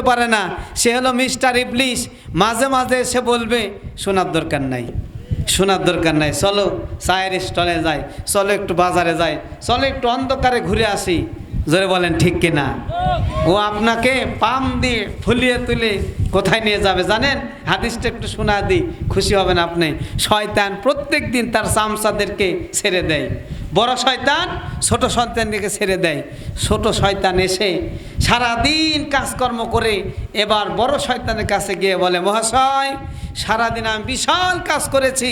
বলতে পারে না। সে হলো মিস্টার ইবলিশ মাঝে মাঝে এসে বলবে, শোনার দরকার নাই, শোনার দরকার নাই, চলো চায়ের স্টলে যাই, চলো একটু বাজারে যাই, চলো একটু অন্ধকারে ঘুরে আসি। জোরে বলেন, ঠিক কিনা? ও আপনাকে পাম দিয়ে ফুলিয়ে তুলে কোথায় নিয়ে যাবে জানেন? হাদিসটা একটু শোনা দিই, খুশি হবেন আপনি। শয়তান প্রত্যেক দিন তার চামচাদেরকে ছেড়ে দেয়। বড় শয়তান ছোট সন্তানকে ছেড়ে দেয়। ছোট শয়তান এসে সারাদিন কাজকর্ম করে এবার বড় শয়তানের কাছে গিয়ে বলে, মহাশয়, সারাদিন আমি বিশাল কাজ করেছি।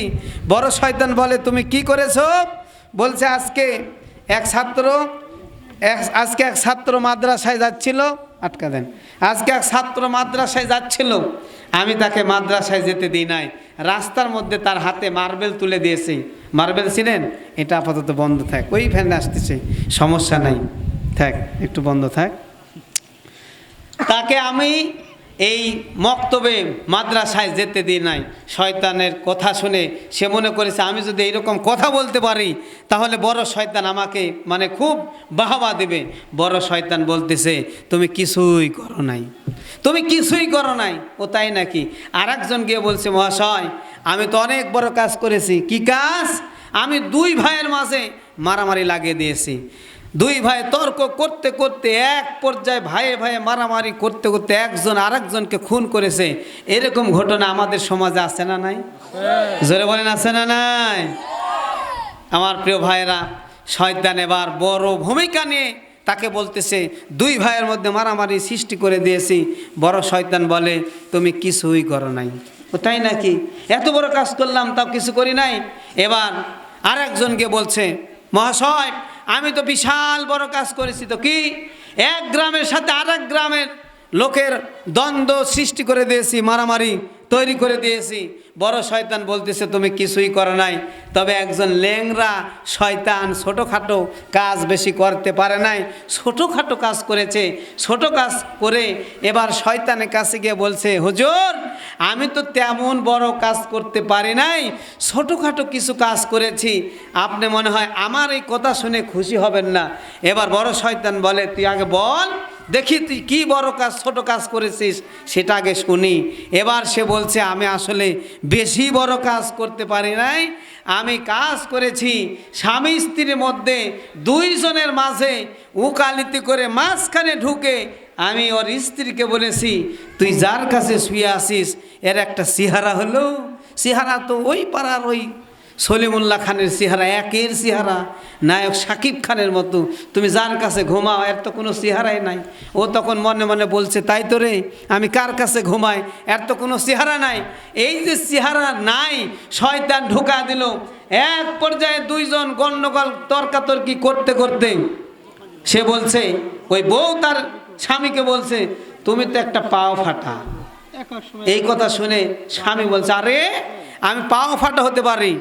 বড় শয়তান বলে, তুমি কি করেছ? বলছে, আজকে এক ছাত্র এক আজকে এক ছাত্র মাদ্রাসায় যাচ্ছিল, আটকা দেন। আজকে এক ছাত্র মাদ্রাসায় যাচ্ছিল, আমি তাকে মাদ্রাসায় যেতে দিই নাই। রাস্তার মধ্যে তার হাতে মার্বেল তুলে দিয়েছি। মার্বেল ছিলেন? এটা আপাতত বন্ধ থাক। ওই ফ্যানে আসতেছে। সমস্যা নাই। থাক, একটু বন্ধ থাক। তাকে আমি এই মক্তবে মাদ্রাসায় যেতে দিই নাই। শয়তানের কথা শুনে সে মনে করেছে, আমি যদি এইরকম কথা বলতে পারি, তাহলে বড় শয়তান আমাকে মানে খুব বাহবা দেবে। বড় শয়তান বলতেছে, তুমি কিছুই করো নাই। তুমি কিছুই করো নাই। ও তাই নাকি? আর একজন গিয়ে বলছে, মহাশয়, আমি তো অনেক বড় কাজ করেছি। কি কাজ? আমি দুই ভাইয়ের মাঝে মারামারি লাগিয়ে দিয়েছি। দুই ভাই তর্ক করতে করতে এক পর্যায়ে ভাইয়ে ভাইয়ে মারামারি করতে করতে একজন আরেকজনকে খুন করেছে। এরকম ঘটনা আমাদের সমাজে আছে না নাই? জোরে বলেন, আছে না নাই? আমার প্রিয় ভাইয়েরা, শয়তান এবার বড় ভূমিকা নিয়ে তাকে বলতেছে, দুই ভাইয়ের মধ্যে মারামারি সৃষ্টি করে দিয়েছি। বড় শয়তান বলে, তুমি কিছুই করো নাই। তাই নাকি? এত বড় কাজ করলাম, তাও কিছু করি নাই? এবার আরেকজনকে বলছে, মহাশয় আমি তো বিশাল বড় কাজ করেছি তো কি? এক গ্রামের সাথে আরেক গ্রামের লোকের দ্বন্দ্ব সৃষ্টি করে দিয়েছি, মারামারি। তৈরি করে দিয়েছি। বড় শয়তান বলতেছে, তুমি কিছুই করো নাই। তবে একজন লেংরা শয়তান ছোটোখাটো কাজ বেশি করতে পারে নাই। ছোটোখাটো কাজ করেছে, ছোট কাজ করে এবার শয়তানের কাছে গিয়ে বলছে, হুজুর, আমি তো তেমন বড় কাজ করতে পারি নাই, ছোটোখাটো কিছু কাজ করেছি। আপনি মনে হয় আমার এই কথা শুনে খুশি হবেন না। এবার বড় শয়তান বলে, তুই আগে বল দেখি তুই কী বড় কাজ, ছোট কাজ করেছিস, সেটা আগে শুনি। এবার সে বলছে, আমি আসলে বেশি বড় কাজ করতে পারি নাই। আমি কাজ করেছি, স্বামী স্ত্রীর মধ্যে দুইজনের মাঝে উকালিতি করে মাঝখানে ঢুকে আমি ওর স্ত্রীকে বলেছি, তুই যার কাছে শুয়ে আসিস এর একটা সিহারা হলো। সিহারা তো ওই পাড়ার ওই সলিমুল্লাহ খানের চেহারা একের চেহারা নায়ক সাকিব খানের মতো। তুমি যার কাছে ঘুমাও এর তো কোনো চেহারাই নাই। ও তখন মনে মনে বলছে তাই তো রে আমি কার কাছে ঘুমাই? এর তো কোনো চেহারা নাই। এই যে চেহারা নাই শয়তান ঢুকা দিল। এক পর্যায়ে দুইজন গণ্ডগোল তর্কাতর্কি করতে করতে সে বলছে ওই বউ তার স্বামীকে বলছে তুমি তো একটা পাও ফাটা। এই কথা শুনে স্বামী বলছে আরে আমি পাও ফাটা হতে পারি।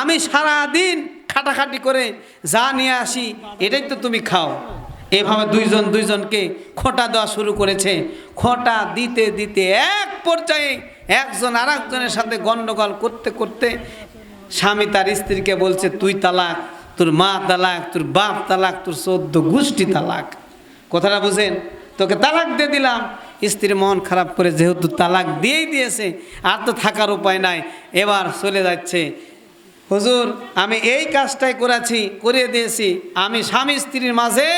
আমি সারা দিন খাটাখাটি করে যা নিয়ে আসি, এটাই তো তুমি খাও। এভাবে দুইজন দুইজনকে খোঁটা দেওয়া শুরু করেছে। খোঁটা দিতে দিতে এক পর্যায়ে একজন আর একজনের সাথে গণ্ডগোল করতে করতে স্বামী তার স্ত্রীকে বলছে, তুই তালাক, তোর মা তালাক, তোর বাপ তালাক, তোর চোদ্দ গোষ্ঠী তালাক। কথাটা বুঝেন? তোকে তালাক দিয়ে দিলাম। স্ত্রীর মন খারাপ করে যেহেতু তালাক দিয়েই দিয়েছে, আর তো থাকার উপায় নাই। এবার চলে যাচ্ছে। হুজুর, আমি এই কাজটাই করেছি, করিয়ে দিয়েছি। আমি স্বামী স্ত্রীর মাঝে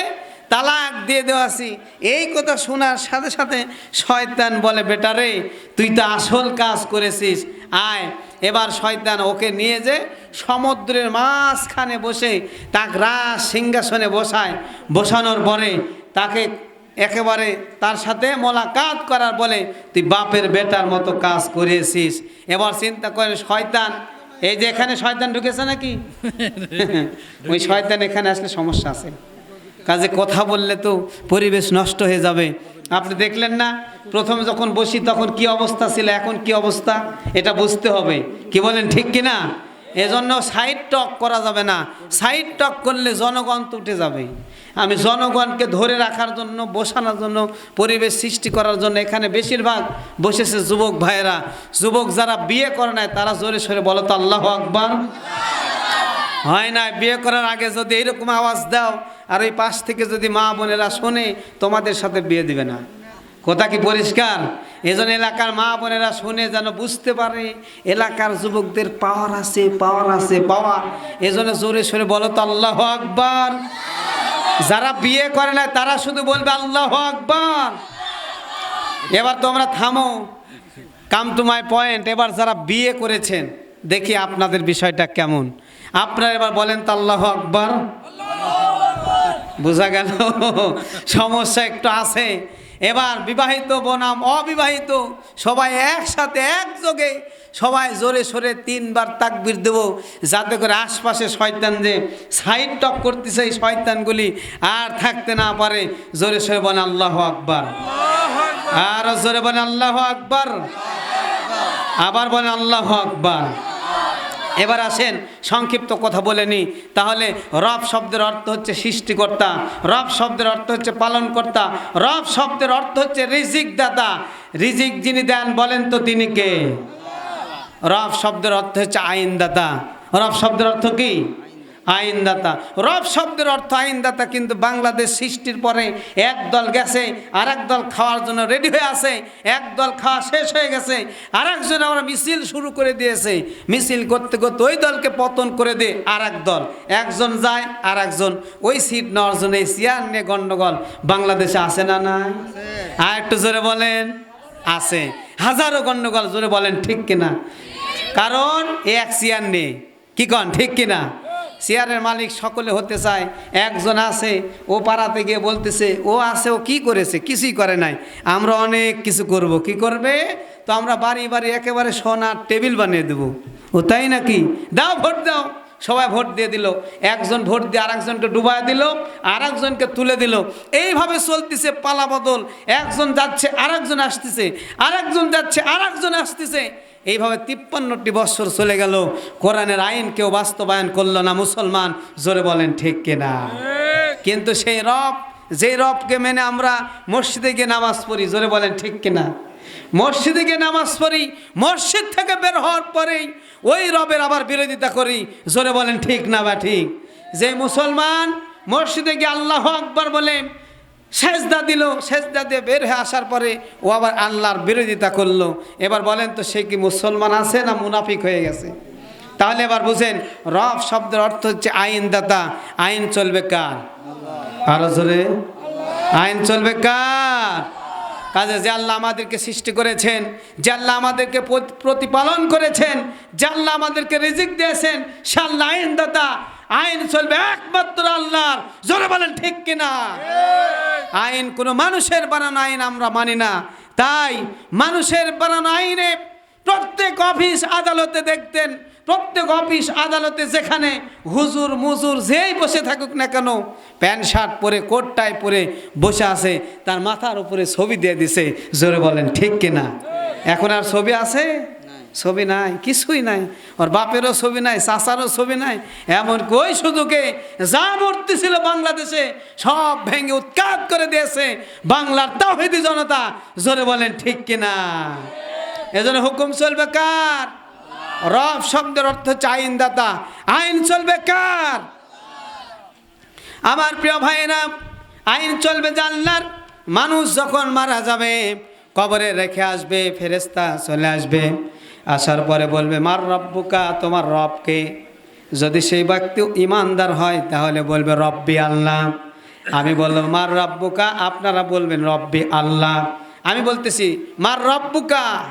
তালাক দিয়ে দেওয়াছি। এই কথা শোনার সাথে সাথে শয়তান বলে বেটারে তুই তো আসল কাজ করেছিস, আয়। এবার শয়তান ওকে নিয়ে যে সমুদ্রের মাঝখানে বসে তাকে রাজ সিংহাসনে বসায়। বসানোর পরে তাকে একেবারে তার সাথে মোলাকাত করার বলে তুই বাপের বেটার মতো কাজ করিয়েছিস এবার চিন্তা করে শয়তান এই যে এখানে শয়তান ঢুকেছে নাকি? ওই শয়তান এখানে আসলে সমস্যা আছে। কাজে কথা বললে তো পরিবেশ নষ্ট হয়ে যাবে। আপনি দেখলেন না প্রথম যখন বসি তখন কি অবস্থা ছিল এখন কি অবস্থা? এটা বুঝতে হবে। কি বলেন ঠিক কি না এজন্য সাইড টক করা যাবে না। সাইড টক করলে জনগণ তো উঠে যাবে। আমি জনগণকে ধরে রাখার জন্য, বসানোর জন্য, পরিবেশ সৃষ্টি করার জন্য এখানে বেশিরভাগ বসেছে যুবক ভাইয়েরা। যুবক যারা বিয়ে করে নেয় তারা জোরে সরে বলো তো আল্লাহ আকবার। হয় না, বিয়ে করার আগে যদি এরকম আওয়াজ দাও, আর ওই পাশ থেকে যদি মা বোনেরা শোনে, তোমাদের সাথে বিয়ে দিবে না। কথা কি পরিষ্কার? এজন্য এলাকার মা বোনেরা শুনে যেন বুঝতে পারে এলাকার যুবকদের পাওয়ার আছে পাওয়ার আছে পাওয়ার এজন্য জোরে সরে বলো তো আল্লাহ আকবার। যারা বিয়ে করে না তারা শুধু বলবে আল্লাহ আকবার। এবার তোমরা থামো। কাম টু মাই পয়েন্ট এবার যারা বিয়ে করেছেন দেখি আপনাদের বিষয়টা কেমন। আপনারা এবার বলেন তো আল্লাহ আকবার। বোঝা গেল সমস্যা একটু আছে। এবার বিবাহিত বনাম, অবিবাহিত, সবাই একসাথে একযোগে, সবাই জোরে সোরে তিনবার তাকবির দেব, যাতে করে আশপাশে শয়তান যে সাইড টক করতেছে এই শয়তানগুলি আর থাকতে না পারে। জোরে সোরে বলে আল্লাহ আকবার। আর জোরে বলে আল্লাহ আকবার। আবার বলে আল্লাহ আকবার। এবার আসেন, সংক্ষিপ্ত কথা বলে নি তাহলে রব শব্দের অর্থ হচ্ছে সৃষ্টিকর্তা, রব শব্দের অর্থ হচ্ছে পালনকর্তা, রব শব্দের অর্থ হচ্ছে রিজিক দাতা রিজিক যিনি দেন বলেন তো তিনি কে? রব শব্দের অর্থ হচ্ছে আইনদাতা। রব শব্দের অর্থ কি? আইনদাতা। রব শব্দের অর্থ আইনদাতা, কিন্তু বাংলাদেশ সৃষ্টির পরে এক দল গেছে আর দল খাওয়ার জন্য রেডি হয়ে আছে, এক দল খাওয়া শেষ হয়ে গেছে আর একজন আমরা মিছিল শুরু করে দিয়েছে। মিছিল করতে করতে ওই দলকে পতন করে দে আর দল। একজন যায় আর একজন ওই সিট নেওয়ার জন্য এই চেয়ার নিয়ে গণ্ডগোল বাংলাদেশে আসে না না আর একটু জোরে বলেন, আছে। হাজারো গণ্ডগোল জোরে বলেন, ঠিক কিনা? কারণ এক চেয়ার নেই। কি কন, ঠিক কিনা? চেয়ারের মালিক সকলে হতে চায়। একজন আছে, ও পাড়াতে গিয়ে বলতেছে, ও আছে, ও কি করেছে? কিছুই করে নাই। আমরা অনেক কিছু করব। কি করবে? তো আমরা বাড়ি বাড়ি একেবারে সোনার টেবিল বানিয়ে দেবো। ও তাই নাকি? দাও ভোট দাও। সবাই ভোট দিয়ে দিল। একজন ভোট দিয়ে আরেকজনকে ডুবায় দিল, আরেকজনকে তুলে দিল। এইভাবে চলতেছে পালা বদল। একজন যাচ্ছে, আরেকজন আসতেছে। আরেকজন যাচ্ছে, আরেকজন আসতেছে। এইভাবে তিপ্পান্নটি বছর চলে গেল। কোরআনের আইন কেউ বাস্তবায়ন করল না মুসলমান জোরে বলেন ঠিক কিনা? কিন্তু সেই রব যেই রবকে মেনে আমরা মসজিদে গিয়ে নামাজ পড়ি জোরে বলেন ঠিক কিনা? মসজিদে গিয়ে নামাজ পড়ি মসজিদ থেকে বের হওয়ার পরেই ওই রবের আবার বিরোধিতা করি জোরে বলেন ঠিক না বা ঠিক? যে মুসলমান মসজিদে গিয়ে আল্লাহ আকবর বলে সেজদা দিল সেজদা দিয়ে বের হয়ে আসার পরে ও আবার আল্লাহর বিরোধিতা করল। এবার বলেন তো সে কি মুসলমান আছে না মুনাফিক হয়ে গেছে? তাহলে এবার বুঝেন রব শব্দের অর্থ হচ্ছে আইনদাতা। আইন চলবে কার? আরও জোরে। আইন চলবে কার? কাজে যে আল্লাহ আমাদেরকে সৃষ্টি করেছেন যে আল্লাহ আমাদেরকে প্রতিপালন করেছেন যে আল্লাহ আমাদেরকে রিজিক দিয়েছেন সে আল্লাহ আইনদাতা। আইন চলবে একমাত্র আল্লাহর। জোরে বলেন, ঠিক কিনা? আইন কোনো মানুষের বানানো আইন আমরা মানি না। তাই মানুষের বানানো আইনে প্রত্যেক অফিস আদালতে দেখতেন, প্রত্যেক অফিস আদালতে যেখানে হুজুর, মুজুর যেই বসে থাকুক না কেন, প্যান্ট, শার্ট পরে কোট টাই পরে বসে আছে, তার মাথার উপরে ছবি দিয়ে দিছে। জোরে বলেন, ঠিক কিনা? এখন আর ছবি আছে? ছবি নাই, কিছুই নাই। ওর বাপেরও ছবি নাই, চাচারও ছবি নাই। এমনকি ওই সুযোগে যা মূর্তি ছিল বাংলাদেশে, সব ভেঙে উৎখাত করে দিয়েছে বাংলার তাহিদি জনতা। জোরে বলেন, ঠিক কিনা? এজন্য হুকুম চলবে কার? রব শব্দের অর্থ হচ্ছে আইনদাতা। আইন চলবে কার? আমার প্রিয় ভাইয়েরা, আইন চলবে জানলার। মানুষ যখন মারা যাবে, কবরে রেখে আসবে ফেরেস্তা চলে আসবে। আসার পরে বলবে, মার রব্বুকা, তোমার রবকে? যদি সেই ব্যক্তি ইমানদার হয়, তাহলে বলবে, রব্বি আল্লাহ। আমি বললাম, মার রব্বুকা? আপনারা বলবেন, রব্বি আল্লাহ। আমি বলতেছি, মার রব্বুকা?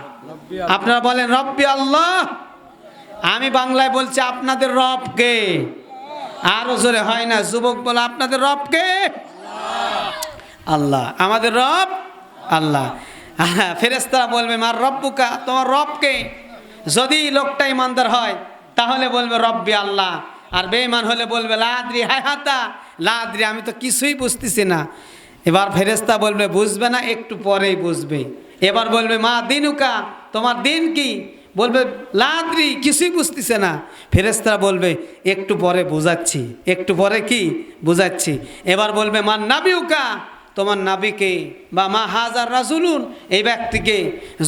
আপনারা বলেন, রব্বি আল্লাহ? আমি বাংলায় বলছি, আপনাদের রবকে। আরও জোরে হয় না, যুবক বলে, আপনাদের রবকে? আল্লাহ। আমাদের রব আল্লাহ। ফেরেস্তারা বলবে, মার রব্বুকা, তোমার রবকে? যদি লোকটা ইমানদার হয়, তাহলে বলবে, রব্বি আল্লাহ। আর বেঈমান হলে বলবে, লাদ্রি হায় হাতা লাদ্রি, আমি তো কিছুই বুঝতেছি না। এবার ফেরেস্তা বলবে, বুঝবে না, একটু পরেই বুঝবে। এবার বলবে, মা দিনুকা, তোমার দিন কি? বলবে, লাদ্রি, কিছুই বুঝতেছে না। ফেরেস্তারা বলবে, একটু পরে বোঝাচ্ছি। একটু পরে কি? বোঝাচ্ছি। এবার বলবে মা নাবিউকা তোমার নাবিকে বা মা হাজার রাসুলুন এই ব্যক্তিকে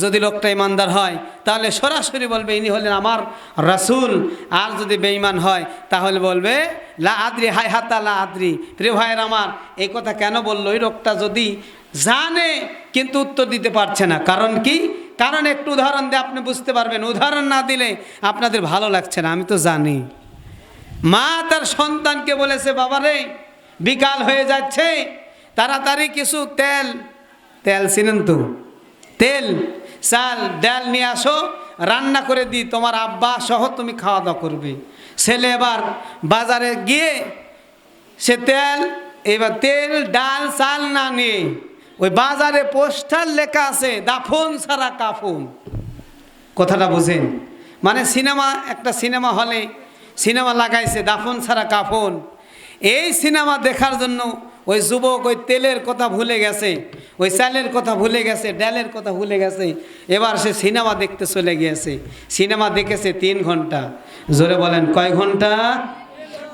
যদি লোকটা ইমানদার হয়, তাহলে সরাসরি বলবে, ইনি হলেন আমার রাসুল। আর যদি বেঈমান হয়, তাহলে বলবে, লা আদ্রি হাই হাতা লা আদ্রি। প্রিয় ভাইয়ের আমার, এই কথা কেন বলল? ওই লোকটা যদি জানে, কিন্তু উত্তর দিতে পারছে না। কারণ কি? কারণ একটু উদাহরণ দিয়ে আপনি বুঝতে পারবেন। উদাহরণ না দিলে আপনাদের ভালো লাগছে না, আমি তো জানি। মা তার সন্তানকে বলেছে, বাবারে, বিকাল হয়ে যাচ্ছে। তাড়াতাড়ি কিছু তেল তেল চিনেন তো। তেল, চাল, ডাল নিয়ে আসো, রান্না করে দিই, তোমার আব্বা সহ তুমি খাওয়া দাওয়া করবে। ছেলে এবার বাজারে গিয়ে সে তেল, এবার তেল, ডাল, চাল না নিয়ে ওই বাজারে পোস্টার লেখা আছে, দাফন সারা কাফন। কথাটা বুঝেন? মানে সিনেমা, একটা সিনেমা হলে সিনেমা লাগাইছে, দাফন ছাড়া কাফন। এই সিনেমা দেখার জন্য ওই যুবক ওই তেলের কথা ভুলে গেছে, ওই চালের কথা ভুলে গেছে, ডালের কথা ভুলে গেছে। এবার সে সিনেমা দেখতে চলে গিয়েছে। সিনেমা দেখেছে তিন ঘণ্টা। জোরে বলেন, কয় ঘণ্টা?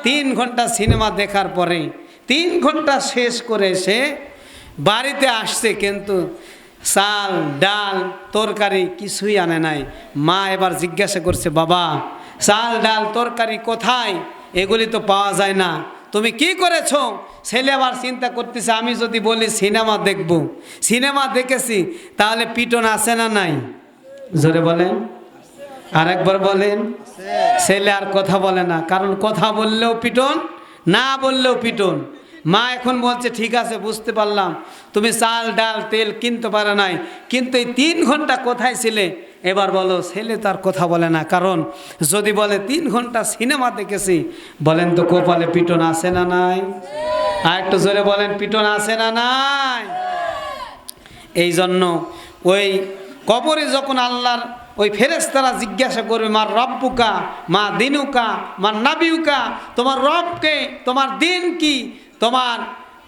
তিন ঘণ্টা সিনেমা দেখার পরে, তিন ঘণ্টা শেষ করে সে বাড়িতে আসছে, কিন্তু চাল, ডাল, তরকারি কিছুই আনে নাই। মা এবার জিজ্ঞাসা করছে, বাবা, চাল, ডাল, তরকারি কোথায়? এগুলি তো পাওয়া যায় না। তুমি কি করেছ? ছেলে আবার চিন্তা করতেছে, আমি যদি বলি সিনেমা দেখব। সিনেমা দেখেছি, তাহলে পিটন আছে না নাই? জোরে বলেন। আরেকবার বলেন। ছেলে আর কথা বলে না, কারণ কথা বললেও পিটন, না বললেও পিটন। মা এখন বলছে, ঠিক আছে, বুঝতে পারলাম। তুমি চাল, ডাল, তেল কিনতে পারে নাই। কিন্তু এই তিন ঘণ্টা কোথায় ছিলে? এবার বলো, ছেলে তার কথা বলে না। কারণ যদি বলে, তিন ঘণ্টা সিনেমা দেখেছি, বলেন তো কোপালে পিটন আছে না নাই? আর একটু জোরে বলেন, পিটন আছে না নাই? এই জন্য ওই কবরে যখন আল্লাহর ওই ফেরেস্তারা জিজ্ঞাসা করবে, মার রব্বুকা, মা দিনুকা, মার নাবিউকা, তোমার রবকে, তোমার দিন কি তোমার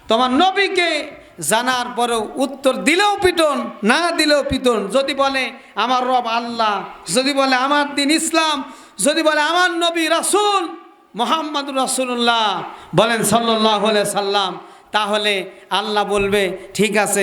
তোমার নবীকে জানার পরেও উত্তর দিলেও পিটন, না দিলেও পিটন। যদি বলে আমার রব আল্লাহ, যদি বলে আমার দিন ইসলাম, যদি বলে আমার নবী রাসুল মোহাম্মদ রাসুল্লাহ বলেন সাল্লাহ সাল্লাম, তাহলে আল্লাহ বলবে, ঠিক আছে।